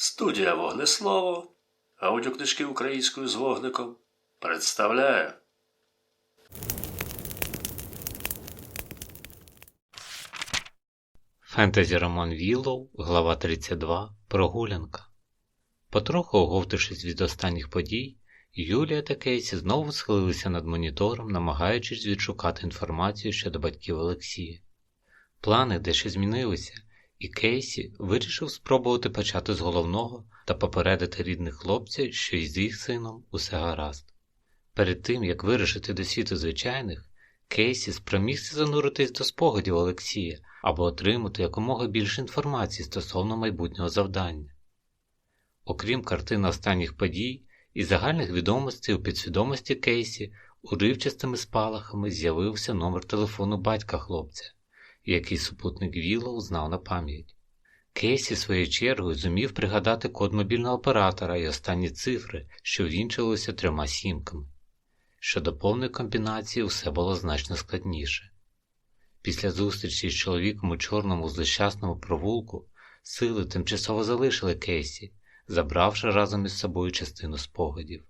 Студія Вогнеслово, аудіокнижки українською з вогником представляє. Фентезі Роман Віллоу, глава 32. Прогулянка. Потроху оговтавшись від останніх подій, Юлія та Кейсі знову схилилися над монітором, намагаючись відшукати інформацію щодо батьків Олексія. Плани дещо змінилися, і Кейсі вирішив спробувати почати з головного та попередити рідних хлопців, що із їх сином усе гаразд. Перед тим, як вирішити до світу звичайних, Кейсі спромігся зануритись до спогадів Олексія або отримати якомога більше інформації стосовно майбутнього завдання. Окрім картин останніх подій і загальних відомостей у підсвідомості Кейсі, уривчастими спалахами з'явився номер телефону батька хлопця, який супутник Віллоу знав на пам'ять. Кейсі своєю чергою зумів пригадати код мобільного оператора і останні цифри, що вінчилися трьома сімками. Щодо повної комбінації все було значно складніше. Після зустрічі з чоловіком у чорному злощасному провулку сили тимчасово залишили Кейсі, забравши разом із собою частину спогадів.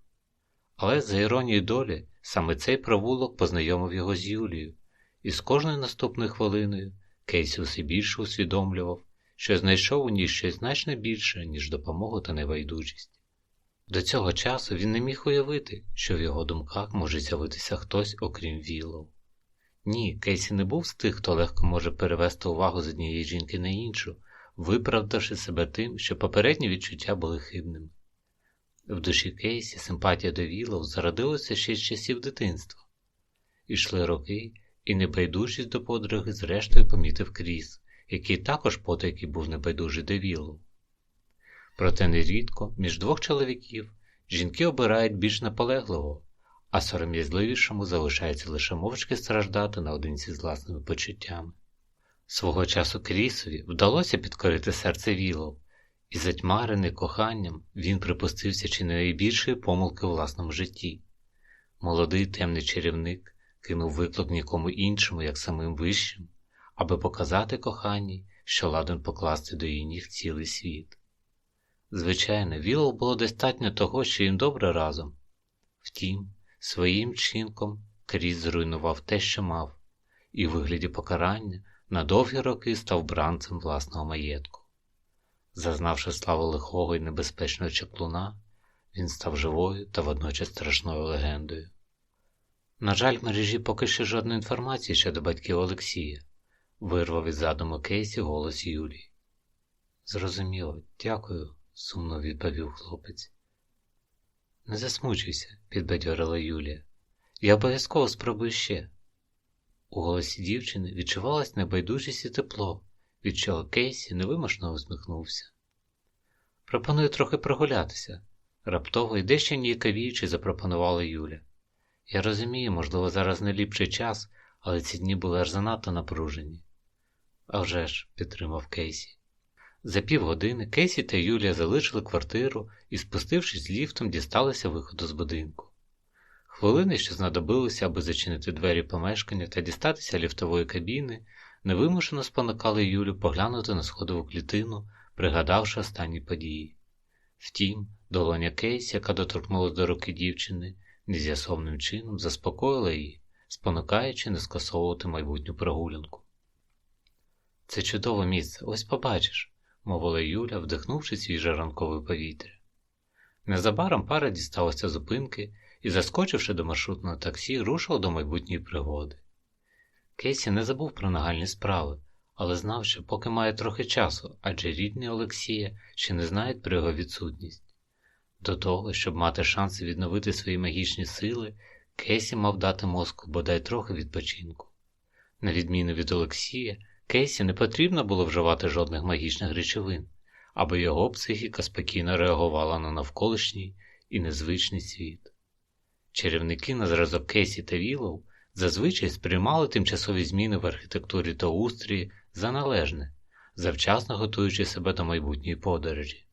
Але за іронією долі, саме цей провулок познайомив його з Юлією, і з кожною наступною хвилиною Кейсі усе більше усвідомлював, що знайшов у ній щось значно більше, ніж допомогу та небайдужість. До цього часу він не міг уявити, що в його думках може з'явитися хтось, окрім Віллоу. Ні, Кейсі не був з тих, хто легко може перевести увагу з однієї жінки на іншу, виправдавши себе тим, що попередні відчуття були хибними. В душі Кейсі симпатія до Віллоу зародилася ще з часів дитинства. Ішли роки, і небайдужість до подруги зрештою помітив Кріс, який також потайки був небайдужий до Віллоу. Проте нерідко між двох чоловіків жінки обирають більш наполегливого, а сором'язливішому залишається лише мовчки страждати наодинці з власними почуттями. Свого часу Крісові вдалося підкорити серце Вілов, і затьмарений коханням він припустився чи найбільшої помилки у власному житті. Молодий темний чарівник кинув виклик нікому іншому, як самим вищим, аби показати коханні, що ладен покласти до її ніг цілий світ. Звичайно, Вілов було достатньо того, що їм добре разом. Втім, своїм чинком Кріс зруйнував те, що мав, і в вигляді покарання на довгі роки став бранцем власного маєтку. Зазнавши славу лихого і небезпечного чаклуна, він став живою та водночас страшною легендою. На жаль, в мережі поки що жодної інформації щодо батьків Олексія, вирвав із задуму Кейсі голос Юлії. Зрозуміло, дякую, сумно відповів хлопець. Не засмучуйся, підбадьорила Юлія. Я обов'язково спробую ще. У голосі дівчини відчувалась небайдужість і тепло, від чого Кейсі невимушно усміхнувся. Пропоную трохи прогулятися, раптово і дещо ніяковіючи запропонувала Юля. Я розумію, можливо, зараз не ліпший час, але ці дні були аж занадто напружені. «А вже ж», – підтримав Кейсі. За півгодини Кейсі та Юлія залишили квартиру і, спустившись ліфтом, дісталися виходу з будинку. Хвилини, що знадобилися, аби зачинити двері помешкання та дістатися ліфтової кабіни, невимушено спонукали Юлю поглянути на сходову клітину, пригадавши останні події. Втім, долоня Кейсі, яка доторкнулася до руки дівчини, нез'ясовним чином заспокоїла її, спонукаючи не скасовувати майбутню прогулянку. Це чудове місце, ось побачиш, мовила Юля, вдихнувши свіже ранкове повітря. Незабаром пара дісталася зупинки і, заскочивши до маршрутного таксі, рушив до майбутньої пригоди. Кейсі не забув про нагальні справи, але знав, що поки має трохи часу, адже рідні Олексія ще не знають про його відсутність. До того, щоб мати шанси відновити свої магічні сили, Кейсі мав дати мозку бодай трохи відпочинку. На відміну від Олексія, Кейсі не потрібно було вживати жодних магічних речовин, аби його психіка спокійно реагувала на навколишній і незвичний світ. Чарівники на зразок Кейсі та Вілоу зазвичай сприймали тимчасові зміни в архітектурі та устрії за належне, завчасно готуючи себе до майбутньої подорожі.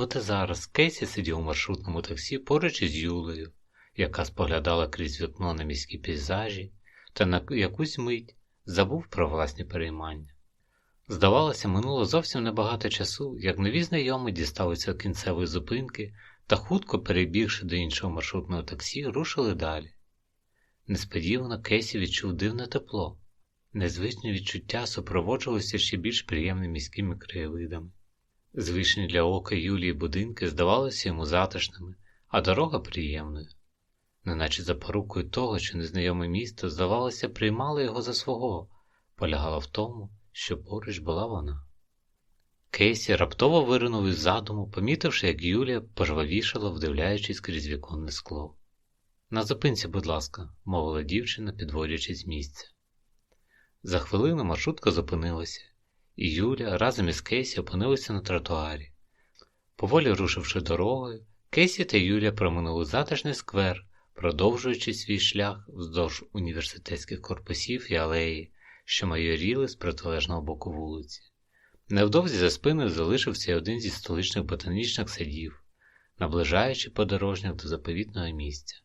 От і зараз Кейсі сидів у маршрутному таксі поруч із Юлею, яка споглядала крізь вікно на міські пейзажі та на якусь мить забув про власні переймання. Здавалося, минуло зовсім небагато часу, як нові знайомі дісталися кінцевої зупинки та, хутко перебігши до іншого маршрутного таксі, рушили далі. Несподівано Кесі відчув дивне тепло. Незвичне відчуття супроводжувалося ще більш приємними міськими краєвидами. Звичні для ока Юлії будинки здавалися йому затишними, а дорога приємною. Неначе запорукою того, що незнайоме місто, здавалося, приймало його за свого, полягала в тому, що поруч була вона. Кейсі раптово виринув із задуму, помітивши, як Юлія пожвавішала, вдивляючись крізь віконне скло. На зупинці, будь ласка, мовила дівчина, підводячись з місця. За хвилину маршрутка зупинилася, і Юля разом із Кейсі опинилися на тротуарі. Поволі рушивши дорогою, Кейсі та Юля проминули затишний сквер, продовжуючи свій шлях вздовж університетських корпусів і алеї, що майоріли з протилежного боку вулиці. Невдовзі за спиною залишився один зі столичних ботанічних садів, наближаючи подорожніх до заповітного місця.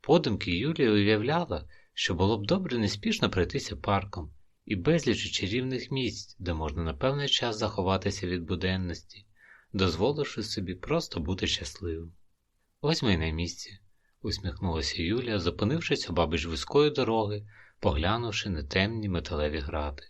Подумки Юлія уявляла, що було б добре неспішно пройтися парком і безліч чарівних місць, де можна на певний час заховатися від буденності, дозволивши собі просто бути щасливим. Ось ми на місці, усміхнулася Юлія, зупинившись обабіч вузької дороги, поглянувши на темні металеві грати.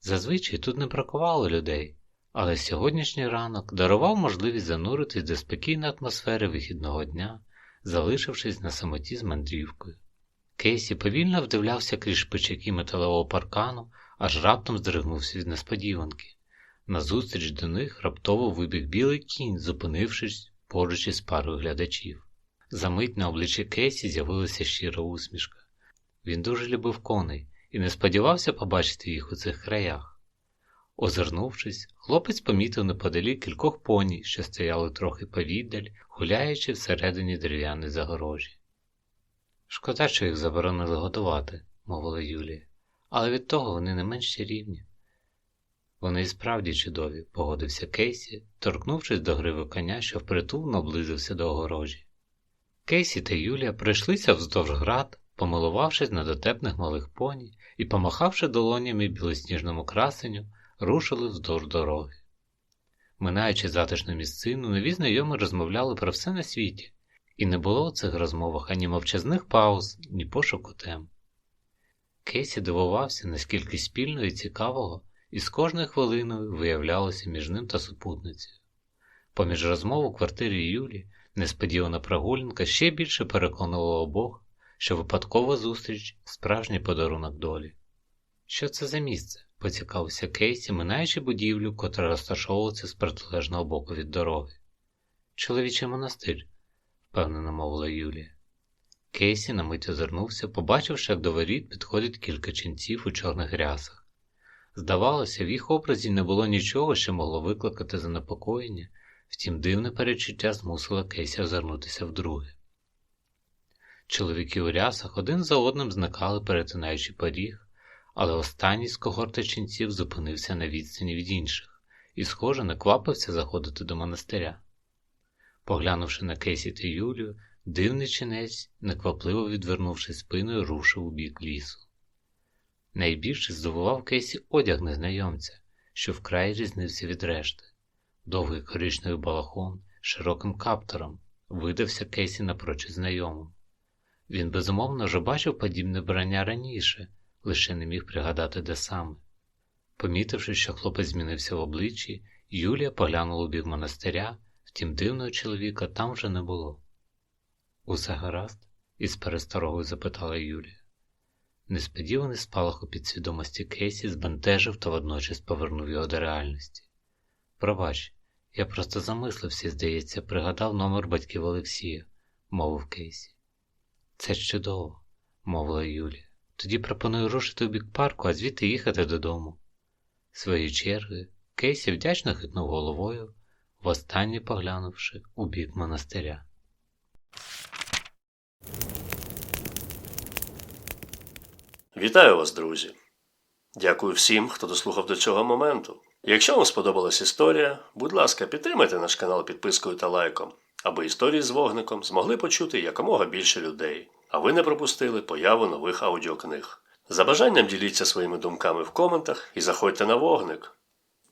Зазвичай тут не бракувало людей, але сьогоднішній ранок дарував можливість зануритись до спокійної атмосфери вихідного дня, залишившись на самоті з мандрівкою. Кейсі повільно вдивлявся крізь шпичаки металевого паркану, аж раптом здригнувся від несподіванки. Назустріч до них раптово вибіг білий кінь, зупинившись поруч із парою глядачів. Замить на обличчі Кейсі з'явилася щира усмішка. Він дуже любив коней і не сподівався побачити їх у цих краях. Озирнувшись, хлопець помітив неподалік кількох поні, що стояли трохи повіддаль, гуляючи всередині дерев'яної загорожі. Шкода, що їх заборонили готувати, мовила Юлія, але від того вони не менш чарівні. Вони і справді чудові, погодився Кейсі, торкнувшись до гриви коня, що впритул наблизився до огорожі. Кейсі та Юлія пройшлися вздовж град, помилувавшись на дотепних малих поні і, помахавши долонями білосніжному красеню, рушили вздовж дороги. Минаючи затишну місцину, нові знайомі розмовляли про все на світі, і не було у цих розмовах ані мовчазних пауз, ні пошуку тем. Кейсі дивувався, наскільки спільного і цікавого, і з кожною хвилиною виявлялося між ним та супутницею. Поміж розмов у квартирі Юлі несподівана прогулянка ще більше переконувала обох, що випадкова зустріч справжній подарунок долі. Що це за місце? поцікавився Кейсі, минаючи будівлю, котра розташовувалася з протилежного боку від дороги. Чоловічий монастир, впевнено мовила Юлія. Кейсі на мить озирнувся, побачивши, як до воріт підходить кілька ченців у чорних рясах. Здавалося, в їх образі не було нічого, що могло викликати занепокоєння, втім дивне перечуття змусило Кейсі озирнутися вдруге. Чоловіки у рясах один за одним зникали, перетинаючи поріг, але останній з когорти ченців зупинився на відстані від інших і, схоже, не квапився заходити до монастиря. Поглянувши на Кейсі та Юлію, дивний чинець, неквапливо відвернувши спиною, рушив у бік лісу. Найбільше здивував Кейсі одяг незнайомця, що вкрай різнився від решти. Довгий коричневий балахон з широким каптуром видався Кейсі напрочуд знайомим. Він безумовно вже бачив подібне брання раніше, лише не міг пригадати, де саме. Помітивши, що хлопець змінився в обличчі, Юлія поглянула у бік монастиря, втім дивного чоловіка там вже не було. Усе гаразд? із пересторогою запитала Юлія. Несподіваний спалах у підсвідомості Кейсі збентежив та водночас повернув його до реальності. Пробач, я просто замислився, здається, пригадав номер батьків Олексія, мовив Кейсі. Це чудово, мовила Юлія. Тоді пропоную рушити у бік парку, а звідти їхати додому. Своєї черги, Кейсі вдячно хитнув головою, востаннє поглянувши у бік монастиря. Вітаю вас, друзі! Дякую всім, хто дослухав до цього моменту. Якщо вам сподобалась історія, будь ласка, підтримайте наш канал підпискою та лайком, аби історії з вогником змогли почути якомога більше людей, а ви не пропустили появу нових аудіокниг. За бажанням діліться своїми думками в коментах і заходьте на вогник.